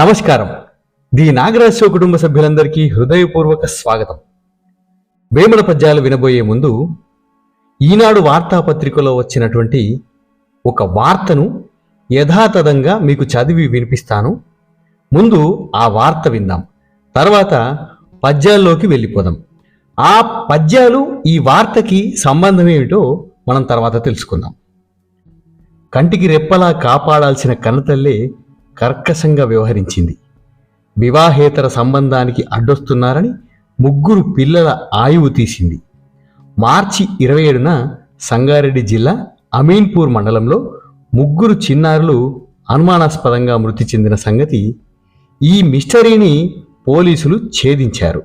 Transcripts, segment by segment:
నమస్కారం. The Nagaraj show కుటుంబ సభ్యులందరికీ హృదయపూర్వక స్వాగతం. వేమన పద్యాలు వినబోయే ముందు ఈనాడు వార్తాపత్రికలో వచ్చినటువంటి ఒక వార్తను యథాతథంగా మీకు చదివి వినిపిస్తాను. ముందు ఆ వార్త విందాం. తర్వాత పద్యాల్లోకి వెళ్ళిపోదాం. ఆ పద్యాలు ఈ వార్తకి సంబంధం ఏమిటో మనం తర్వాత తెలుసుకుందాం. కంటికి రెప్పలా కాపాడాల్సిన కన్నతల్లే కర్కశంగా వ్యవహరించింది. వివాహేతర సంబంధానికి అడ్డొస్తున్నారని ముగ్గురు పిల్లల ఆయువు తీసింది. మార్చి ఇరవై ఏడున సంగారెడ్డి జిల్లా అమీన్పూర్ మండలంలో ముగ్గురు చిన్నారులు అనుమానాస్పదంగా మృతి చెందిన సంగతి ఈ మిస్టరీని పోలీసులు ఛేదించారు.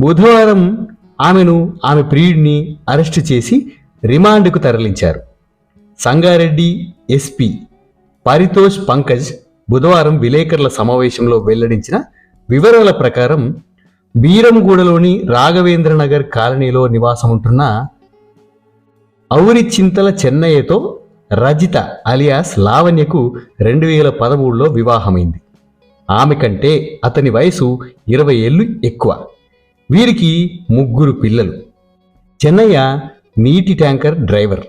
బుధవారం ఆమెను ఆమె ప్రియుడిని అరెస్టు చేసి రిమాండ్కు తరలించారు. సంగారెడ్డి ఎస్పీ పరితోష్ పంకజ్ బుధవారం విలేకరుల సమావేశంలో వెల్లడించిన వివరాల ప్రకారం బీరంగూడలోని రాఘవేంద్ర నగర్ కాలనీలో నివాసం ఉంటున్న ఔరి చింతల చెన్నయ్యతో రజిత అలియాస్ లావణ్యకు రెండు వేల పదమూడులో వివాహమైంది. ఆమె కంటే అతని వయసు ఇరవై ఏళ్ళు ఎక్కువ. వీరికి ముగ్గురు పిల్లలు. చెన్నయ్య నీటి ట్యాంకర్ డ్రైవర్.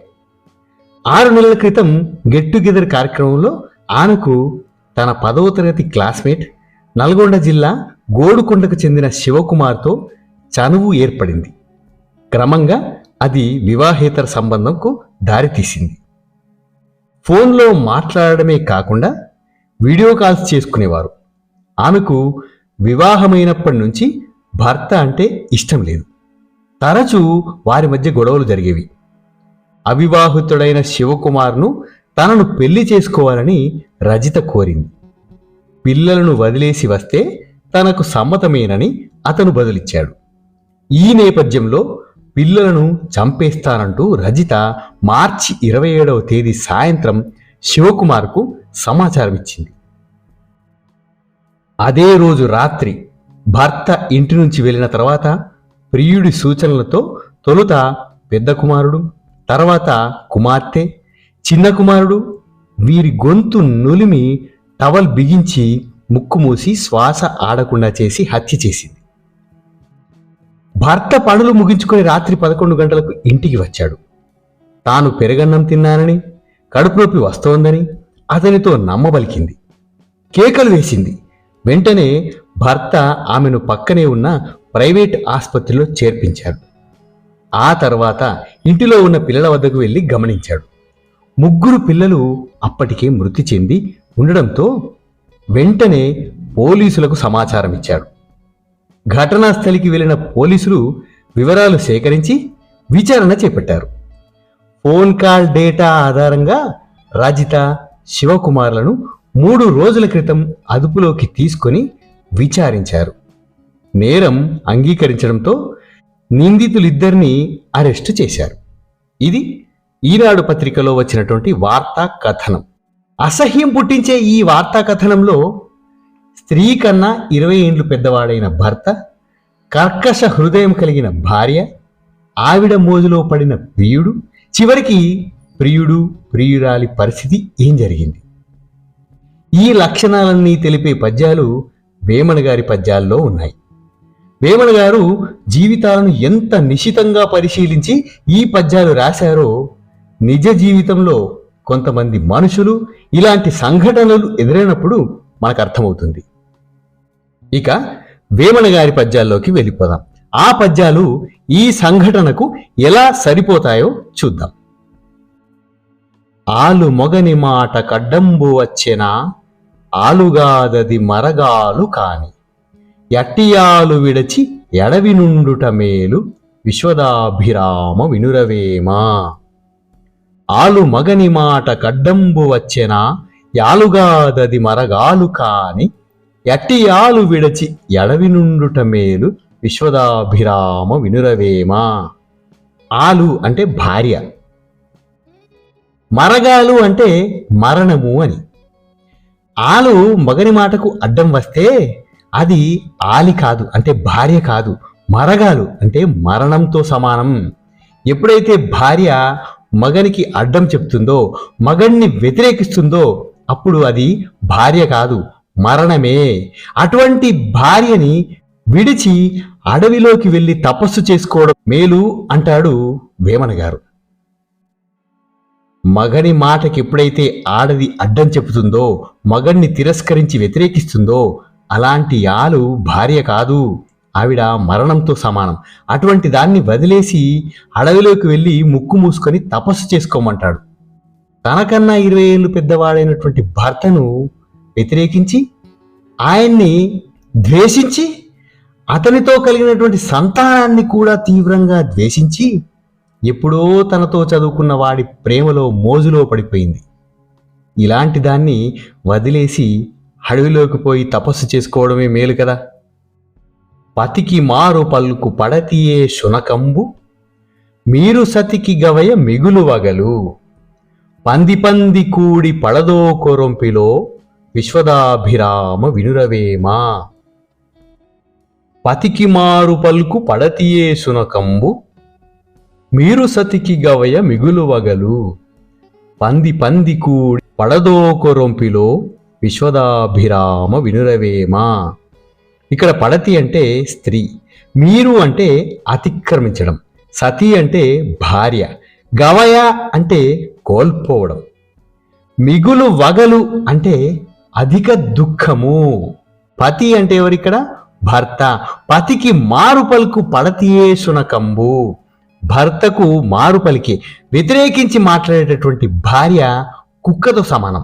ఆరు నెలల క్రితం గెట్ టుగెదర్ కార్యక్రమంలో ఆమెకు తన పదవ తరగతి క్లాస్మేట్ నల్గొండ జిల్లా గోడుకొండకు చెందిన శివకుమార్తో చనువు ఏర్పడింది. క్రమంగా అది వివాహేతర సంబంధంకు దారితీసింది. ఫోన్లో మాట్లాడడమే కాకుండా వీడియో కాల్స్ చేసుకునేవారు. ఆమెకు వివాహమైనప్పటి నుంచి భర్త అంటే ఇష్టం లేదు. తరచూ వారి మధ్య గొడవలు జరిగేవి. అవివాహితుడైన శివకుమార్ను తనను పెళ్ళి చేసుకోవాలని రజిత కోరింది. పిల్లలను వదిలేసి వస్తే తనకు సమ్మతమేనని అతను బదులిచ్చాడు. ఈ నేపథ్యంలో పిల్లలను చంపేస్తానంటూ రజిత మార్చి ఇరవై ఏడవ తేదీ సాయంత్రం శివకుమార్కు సమాచారం ఇచ్చింది అదే రోజు రాత్రి భర్త ఇంటి నుంచి వెళ్ళిన తర్వాత ప్రియుడి సూచనలతో తొలుత పెద్ద కుమారుడు తర్వాత కుమార్తె చిన్న కుమారుడు వీరి గొంతు నులిమి టవల్ బిగించి ముక్కు మూసి శ్వాస ఆడకుండా చేసి హత్య చేసింది. భర్త పనులు ముగించుకొని రాత్రి పదకొండు గంటలకు ఇంటికి వచ్చాడు. తాను పెరగన్నం తిన్నానని కడుపు నొప్పి వస్తోందని అతనితో నమ్మబలికింది. కేకలు వేసింది. వెంటనే భర్త ఆమెను పక్కనే ఉన్న ప్రైవేట్ ఆసుపత్రిలో చేర్పించాడు. ఆ తర్వాత ఇంటిలో ఉన్న పిల్లల వద్దకు వెళ్ళి గమనించాడు. ముగ్గురు పిల్లలు అప్పటికే మృతి చెంది ఉండడంతో వెంటనే పోలీసులకు సమాచారం ఇచ్చాడు ఘటనా స్థలికి వెళ్ళిన పోలీసులు వివరాలు సేకరించి విచారణ చేపట్టారు. ఫోన్ కాల్ డేటా ఆధారంగా రజిత శివకుమార్లను మూడు రోజుల క్రితం అదుపులోకి తీసుకొని విచారించారు. నేరం అంగీకరించడంతో నిందితులిద్దరినీ అరెస్టు చేశారు. ఇది ఈనాడు పత్రికలో వచ్చినటువంటి వార్తా కథనం. అసహ్యం పుట్టించే ఈ వార్తా కథనంలో స్త్రీ కన్నా ఇరవై ఏండ్లు పెద్దవాడైన భర్త కర్కశ హృదయం కలిగిన భార్య ఆవిడ మోజులో పడిన ప్రియుడు చివరికి ప్రియుడు ప్రియురాలి పరిస్థితి ఏం జరిగింది? ఈ లక్షణాలన్నీ తెలిపే పద్యాలు వేమన గారి పద్యాల్లో ఉన్నాయి. వేమన గారు జీవితాలను ఎంత నిశితంగా పరిశీలించి ఈ పద్యాలు రాశారో నిజ జీవితంలో కొంతమంది మనుషులు ఇలాంటి సంఘటనలు ఎదురైనప్పుడు మనకు అర్థమవుతుంది ఇక వేమన గారి పద్యాల్లోకి వెళ్ళిపోదాం. ఆ పద్యాలు ఈ సంఘటనకు ఎలా సరిపోతాయో చూద్దాం. ఆలు మొగని మాట కడ్డంబు వచ్చెనా ఆలుగాదది మరగాలు కాని. ఎట్టియాలు విడచి ఎడవి నుండుట మేలు విశ్వదాభిరామ వినురవేమా. ఆలు మగని మాట కడ్డంబు వచ్చెనా? యాలుగాదది మరగాలు కాని ఎట్టి ఆలు విడచి ఎడవి నుండుట మేలు విశ్వదాభిరామ వినురవేమా? ఆలు అంటే భార్య. మరగాలు అంటే మరణము అని. ఆలు మగని మాటకు అడ్డం వస్తే అది ఆలి కాదు అంటే భార్య కాదు. మరగాలు అంటే మరణంతో సమానం. ఎప్పుడైతే భార్య మగనికి అడ్డం చెప్తుందో మగణ్ణి వ్యతిరేకిస్తుందో అప్పుడు అది భార్య కాదు మరణమే. అటువంటి భార్యని విడిచి అడవిలోకి వెళ్ళి తపస్సు చేసుకోవడం మేలు అంటాడు వేమన గారు. మగని మాటకి ఎప్పుడైతే ఆడది అడ్డం చెబుతుందో మగణ్ణి తిరస్కరించి వ్యతిరేకిస్తుందో అలాంటి ఆలు భార్య కాదు. ఆవిడ మరణంతో సమానం. అటువంటి దాన్ని వదిలేసి అడవిలోకి వెళ్ళి ముక్కు మూసుకొని తపస్సు చేసుకోమంటాడు. తనకన్నా ఇరవై ఏళ్ళు పెద్దవాడైనటువంటి భర్తను వ్యతిరేకించి ఆయన్ని ద్వేషించి అతనితో కలిగినటువంటి సంతానాన్ని కూడా తీవ్రంగా ద్వేషించి ఎప్పుడో తనతో చదువుకున్న వాడి ప్రేమలో మోజులో పడిపోయింది. ఇలాంటి దాన్ని వదిలేసి అడవిలోకి పోయి తపస్సు చేసుకోవడమే మేలు కదా? పతికి మారు పల్లుకు పడతియే శునకంబు మీరు సతికి గవయ మిగులువగలు. పంది పంది కూడి పడదో కొరొంపిలో విశ్వదాభిరామ వినురవేమా. పతికి మారు పల్కు పడతియే శునకంబు మీరు సతికి గవయ మిగులు వగలు పంది పంది కూడి పడదో కొరొంపిలో విశ్వదాభిరామ వినురవేమా. ఇక్కడ పడతి అంటే స్త్రీ మీరు అంటే అతిక్రమించడం సతి అంటే భార్య గవయ అంటే కోల్పోవడం మిగులు వగలు అంటే అధిక దుఃఖము. పతి అంటే ఎవరిక్కడ? భర్త. పతికి మారు పలుకు పడతియే సునకంబు భర్తకు మారుపలికి వ్యతిరేకించి మాట్లాడేటటువంటి భార్య కుక్కతో సమానం.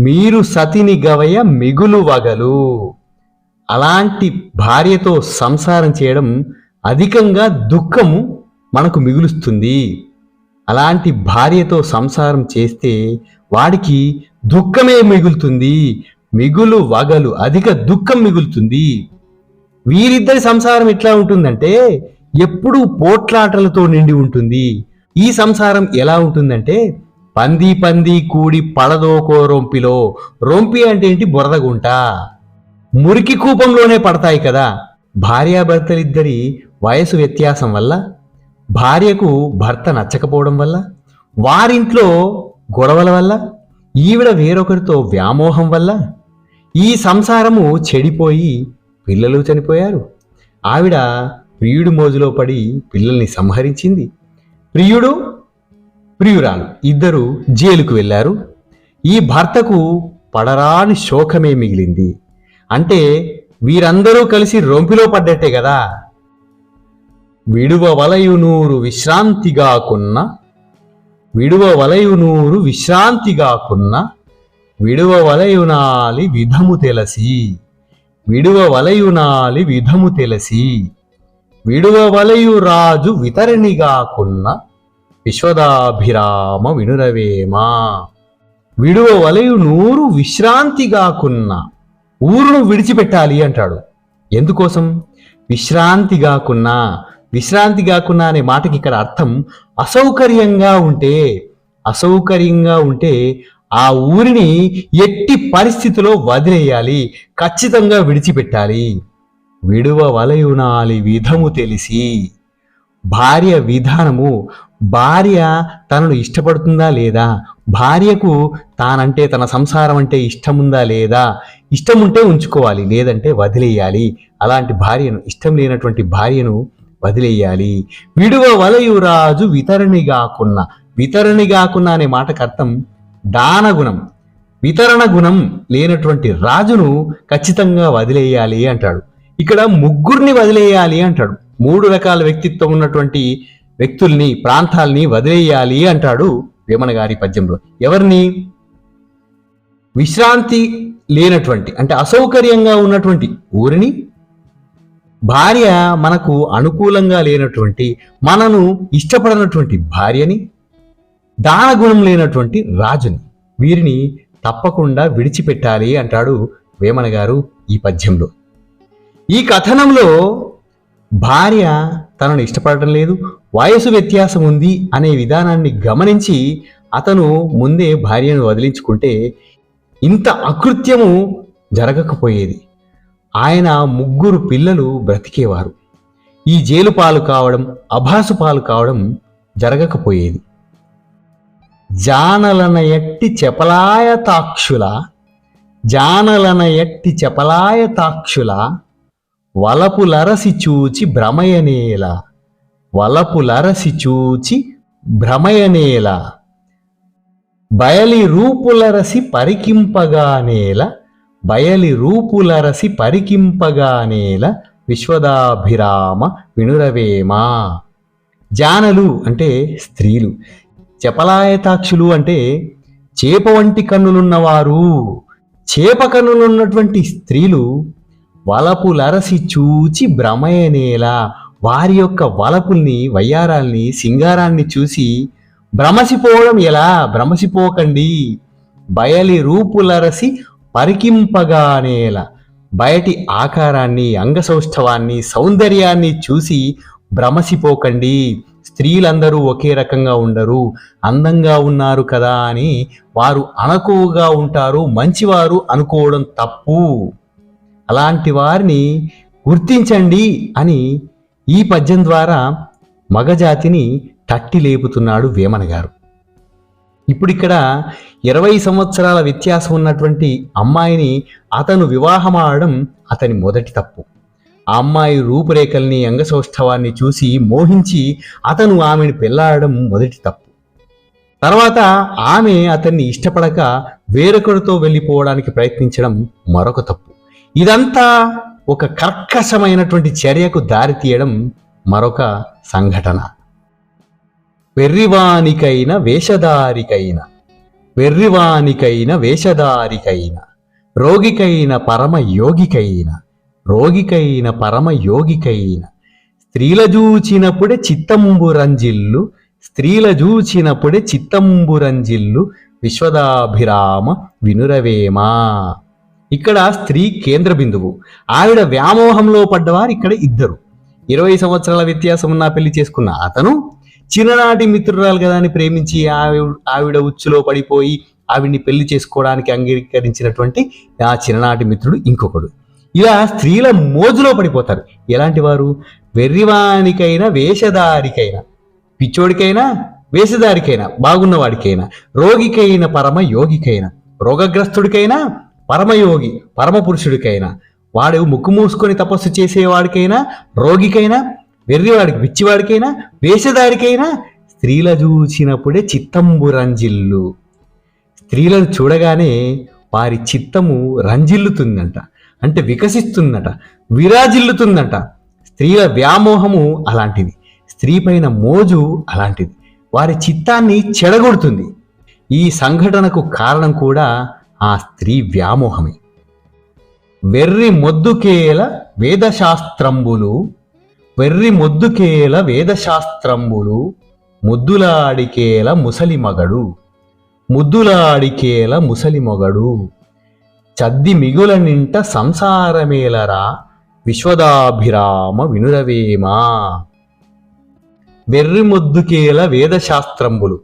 మీరు సతిని గవయ మిగులు వగలు. అలాంటి భార్యతో సంసారం చేయడం అధికంగా దుఃఖము మనకు మిగులుస్తుంది. అలాంటి భార్యతో సంసారం చేస్తే వాడికి దుఃఖమే మిగులుతుంది. మిగులు వగలు అధిక దుఃఖం మిగులుతుంది. వీరిద్దరి సంసారం ఎట్లా ఉంటుందంటే ఎప్పుడూ పోట్లాటలతో నిండి ఉంటుంది. ఈ సంసారం ఎలా ఉంటుందంటే పంది పంది కూడి పడదోకో రొంపిలో. రొంపి అంటే ఏంటి? బురదగుంట మురికి కూపంలోనే పడతాయి కదా. భార్యాభర్తలిద్దరి వయసు వ్యత్యాసం వల్ల భార్యకు భర్త నచ్చకపోవడం వల్ల వారింట్లో గొడవల వల్ల ఈవిడ వేరొకరితో వ్యామోహం వల్ల ఈ సంసారము చెడిపోయి పిల్లలు చనిపోయారు. ఆవిడ ప్రియుడి మోజులో పడి పిల్లల్ని సంహరించింది. ప్రియుడు ప్రియురాలు ఇద్దరు జైలుకు వెళ్ళారు. ఈ భర్తకు పడరాని శోకమే మిగిలింది. అంటే వీరందరూ కలిసి రొంపిలో పడ్డట్టే కదా. విడువ వలయునూరు విశ్రాంతిగాకున్న విడువ వలయునూరు విశ్రాంతిగాకున్న విడువ వలయునాలి విధము తెలసి విడువ వలయునాలి విధము తెలసి విడువ వలయు రాజు వితరణిగాకున్న విశ్వదాభిరామ వినురవేమా. విడువ వలయు నూరు విశ్రాంతిగాకున్న ఊరును విడిచిపెట్టాలి అంటాడు. ఎందుకోసం? విశ్రాంతి కాకున్నా విశ్రాంతి కాకున్నా అనే మాటకి ఇక్కడ అర్థం అసౌకర్యంగా ఉంటే అసౌకర్యంగా ఉంటే ఆ ఊరిని ఎట్టి పరిస్థితిలో వదిలేయాలి ఖచ్చితంగా విడిచిపెట్టాలి. విడువ వలయునాలి విధము తెలిసి భార్య విధానము భార్య తనను ఇష్టపడుతుందా లేదా? భార్యకు తానంటే తన సంసారం అంటే ఇష్టముందా లేదా? ఇష్టం ఉంటే ఉంచుకోవాలి లేదంటే వదిలేయాలి. అలాంటి భార్యను ఇష్టం లేనటువంటి భార్యను వదిలేయాలి. విడువ వలయురాజు వితరణి కాకున్న వితరణి కాకున్న అనే మాటకు అర్థం దానగుణం. వితరణ గుణం లేనటువంటి రాజును ఖచ్చితంగా వదిలేయాలి అంటాడు. ఇక్కడ ముగ్గురిని వదిలేయాలి అంటాడు. మూడు రకాల వ్యక్తిత్వం ఉన్నటువంటి వ్యక్తుల్ని ప్రాంతాల్ని వదిలేయాలి అంటాడు వేమన గారి పద్యంలో. ఎవరిని? విశ్రాంతి లేనటువంటి అంటే అసౌకర్యంగా ఉన్నటువంటి ఊరిని భార్య మనకు అనుకూలంగా లేనటువంటి మనను ఇష్టపడనటువంటి భార్యని దానగుణం లేనటువంటి రాజుని వీరిని తప్పకుండా విడిచిపెట్టాలి అంటాడు వేమన గారు ఈ పద్యంలో. ఈ కథనంలో భార్య తనను ఇష్టపడటం లేదు వయసు వ్యత్యాసం ఉంది అనే విధానాన్ని గమనించి అతను ముందే భార్యను వదిలించుకుంటే ఇంత అకృత్యము జరగకపోయేది. ఆయన ముగ్గురు పిల్లలు బ్రతికేవారు. ఈ జైలు పాలు కావడం అభాసు పాలు కావడం జరగకపోయేది. జానలన ఎట్టి చెపలాయతాక్షుల జానలన ఎట్టి చపలాయతాక్షుల వలపులరసి చూచి భ్రమయనేల వలపులరసి చూచి భ్రమయనేల బయలి రూపులరసి పరికింపగానేల బయలి రూపులరసి పరికింపగానేల విశ్వదాభిరామ వినురవేమా. జానలు అంటే స్త్రీలు చపలాయతాక్షులు అంటే చేప వంటి కన్నులున్నవారు. చేప కన్నులున్నటువంటి స్త్రీలు వలపులరసి చూచి భ్రమయనేలా వారి యొక్క వలపుల్ని వయ్యారాల్ని సింగారాన్ని చూసి భ్రమసిపోవడం ఎలా? భ్రమసిపోకండి. బయలి రూపులరసి పరికింపగానేల బయటి ఆకారాన్ని అంగసౌష్ఠవాన్ని సౌందర్యాన్ని చూసి భ్రమసిపోకండి. స్త్రీలందరూ ఒకే రకంగా ఉండరు. అందంగా ఉన్నారు కదా అని వారు అనకువగా ఉంటారు. మంచివారు అనుకోవడం తప్పు. అలాంటి వారిని గుర్తించండి అని ఈ పద్యం ద్వారా మగజాతిని తట్టి లేపుతున్నాడు వేమన గారు. ఇప్పుడిక్కడ ఇరవై సంవత్సరాల వ్యత్యాసం ఉన్నటువంటి అమ్మాయిని అతను వివాహమాడడం అతని మొదటి తప్పు. ఆ అమ్మాయి రూపురేఖల్ని అంగసౌష్ఠవాన్ని చూసి మోహించి అతను ఆమెను పెళ్ళాడడం మొదటి తప్పు. తర్వాత ఆమె అతన్ని ఇష్టపడక వేరొకరితో వెళ్ళిపోవడానికి ప్రయత్నించడం మరొక తప్పు. ఇదంతా ఒక కర్కశమైనటువంటి చర్యకు దారితీయడం మరొక సంఘటన. వెర్రివానికైన వేషధారికైన వెర్రివానికైన వేషధారికైన రోగికైన పరమ యోగికైన రోగికైన పరమ యోగికైన స్త్రీల జూచినప్పుడే చిత్తంబురంజిల్లు స్త్రీల జూచినప్పుడే చిత్తంబురంజిల్లు విశ్వదాభిరామ వినురవేమా. ఇక్కడ స్త్రీ కేంద్ర బిందువు. ఆవిడ వ్యామోహంలో పడ్డవారు ఇక్కడ ఇద్దరు. ఇరవై సంవత్సరాల వ్యత్యాసం ఉన్న పెళ్ళి చేసుకున్న అతను చిన్ననాటి మిత్రురాలు కదా అని ప్రేమించి ఆవిడ ఆవిడ ఉచ్చులో పడిపోయి ఆవిడ్ని పెళ్ళి చేసుకోవడానికి అంగీకరించినటువంటి ఆ చిన్ననాటి మిత్రుడు ఇంకొకడు. ఇలా స్త్రీల మోజులో పడిపోతారు. ఎలాంటి వారు? వెర్రివానికైనా వేషధారికైనా పిచ్చోడికైనా వేషధారికైనా బాగున్నవాడికైనా రోగికైన పరమ యోగికైనా రోగగ్రస్తుడికైనా పరమయోగి పరమ పురుషుడికైనా వాడు ముక్కు మూసుకొని తపస్సు చేసేవాడికైనా రోగికైనా వెర్రివాడికి పిచ్చివాడికైనా వేషధారికైనా స్త్రీల చూచినప్పుడే చిత్తంబు రంజిల్లు. స్త్రీలను చూడగానే వారి చిత్తము రంజిల్లుతుందంట. అంటే వికసిస్తుందట విరాజిల్లుతుందట. స్త్రీల వ్యామోహము అలాంటిది. స్త్రీ పైన మోజు అలాంటిది. వారి చిత్తాన్ని చెడగొడుతుంది. ఈ సంఘటనకు కారణం కూడా ఆ స్త్రీ వ్యామోహమే. వెర్రి మొద్దుకేల వేదశాస్త్రంబులు వెర్రి మొద్దుకేల వేదశాస్త్రంబులు ముద్దులాడికేల ముసలి మగడు ముద్దులాడికేల ముసలి మొగడు చద్ది మిగుల నింట సంసారమేలరా విశ్వదాభిరామ వినురవేమా. వెర్రి మొద్దుకేల వేదశాస్త్రంబులు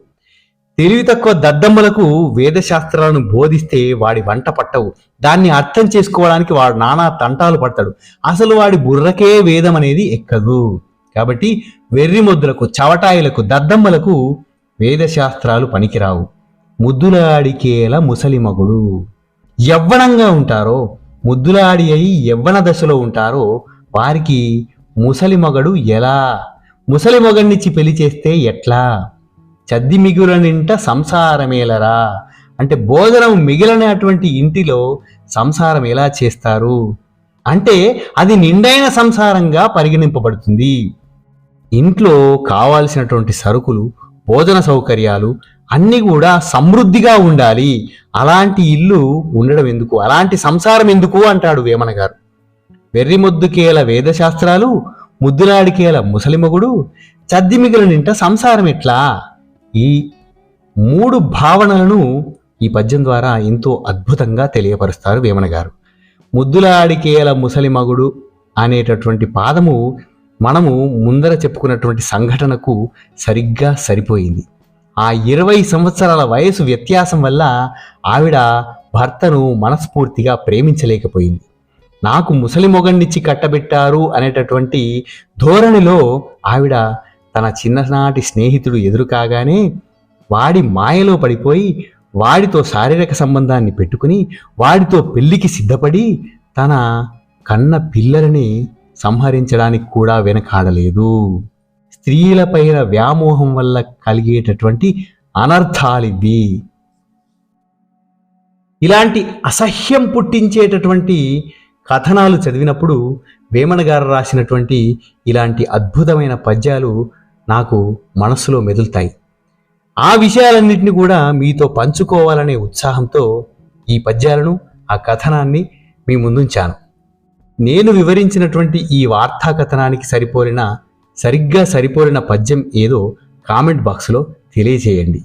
తెలివి తక్కువ దద్దమ్మలకు వేదశాస్త్రాలను బోధిస్తే వాడి వంట పట్టవు. దాన్ని అర్థం చేసుకోవడానికి వాడు నానా తంటాలు పడతాడు. అసలు వాడి బుర్రకే వేదం అనేది ఎక్కదు. కాబట్టి వెర్రి ముద్దులకు చవటాయిలకు దద్దమ్మలకు వేదశాస్త్రాలు పనికిరావు. ముద్దులాడికేల ముసలి మగుడు. యవ్వనంగా ఉంటారో ముద్దులాడి అయి యవ్వన దశలో ఉంటారో వారికి ముసలి మగడు ఎలా? ముసలి మొగన్నిచ్చి పెళ్ళి చేస్తే ఎట్లా? చద్ది మిగులనింట సంసారమేలరా అంటే భోజనం మిగిలినటువంటి ఇంటిలో సంసారం ఎలా చేస్తారు? అంటే అది నిండైన సంసారంగా పరిగణింపబడుతుంది. ఇంట్లో కావాల్సినటువంటి సరుకులు భోజన సౌకర్యాలు అన్నీ కూడా సమృద్ధిగా ఉండాలి. అలాంటి ఇల్లు ఉండడం ఎందుకు? అలాంటి సంసారం ఎందుకు అంటాడు వేమన గారు వెర్రి మొద్దుకేల వేదశాస్త్రాలు ముద్దులాడికేల ముసలిమగుడు చద్ది మిగిలినింట సంసారం ఎట్లా? ఈ మూడు భావనలను ఈ పద్యం ద్వారా ఎంతో అద్భుతంగా తెలియపరుస్తారు వేమన గారు. ముద్దులాడికేల ముసలి మగుడు అనేటటువంటి పాదము మనము ముందర చెప్పుకున్నటువంటి సంఘటనకు సరిగ్గా సరిపోయింది. ఆ ఇరవై సంవత్సరాల వయసు వ్యత్యాసం వల్ల ఆవిడ భర్తను మనస్ఫూర్తిగా ప్రేమించలేకపోయింది. నాకు ముసలి మొగన్నిచ్చి కట్టబెట్టారు అనేటటువంటి ధోరణిలో ఆవిడ తన చిన్ననాటి స్నేహితుడు ఎదురు కాగానే వాడి మాయలో పడిపోయి వాడితో శారీరక సంబంధాన్ని పెట్టుకుని వాడితో పెళ్ళికి సిద్ధపడి తన కన్న పిల్లలని సంహరించడానికి కూడా వెనకాడలేదు. స్త్రీలపైన వ్యామోహం వల్ల కలిగేటటువంటి అనర్థాలివి ఇలాంటి అసహ్యం పుట్టించేటటువంటి కథనాలు చదివినప్పుడు వేమన గారు రాసినటువంటి ఇలాంటి అద్భుతమైన పద్యాలు నాకు మనసులో మెదులుతాయి. ఆ విషయాలన్నింటినీ కూడా మీతో పంచుకోవాలనే ఉత్సాహంతో ఈ పద్యాలను ఆ కథనాన్ని మీ ముందుంచాను. నేను వివరించినటువంటి ఈ వార్తా కథనానికి సరిపోలిన సరిగ్గా సరిపోలిన పద్యం ఏదో కామెంట్ బాక్స్లో తెలియజేయండి.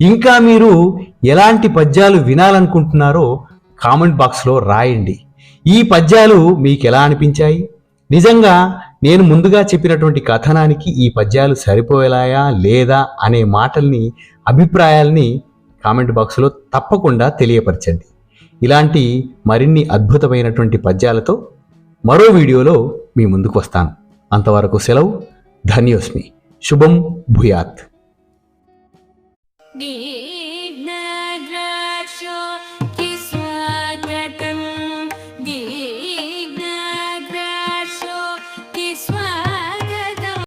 ఇంకా మీరు ఎలాంటి పద్యాలు వినాలనుకుంటున్నారో కామెంట్ బాక్స్లో రాయండి. ఈ పద్యాలు మీకు ఎలా అనిపించాయి? నిజంగా నేను ముందుగా చెప్పినటువంటి కథనానికి ఈ పద్యాలు సరిపోయేలాయా లేదా అనే మాటల్ని అభిప్రాయాల్ని కామెంట్ బాక్స్లో తప్పకుండా తెలియపరచండి. ఇలాంటి మరిన్ని అద్భుతమైనటువంటి పద్యాలతో మరో వీడియోలో మీ ముందుకు వస్తాను. అంతవరకు సెలవు ధన్యోస్మి. శుభం భూయాత్.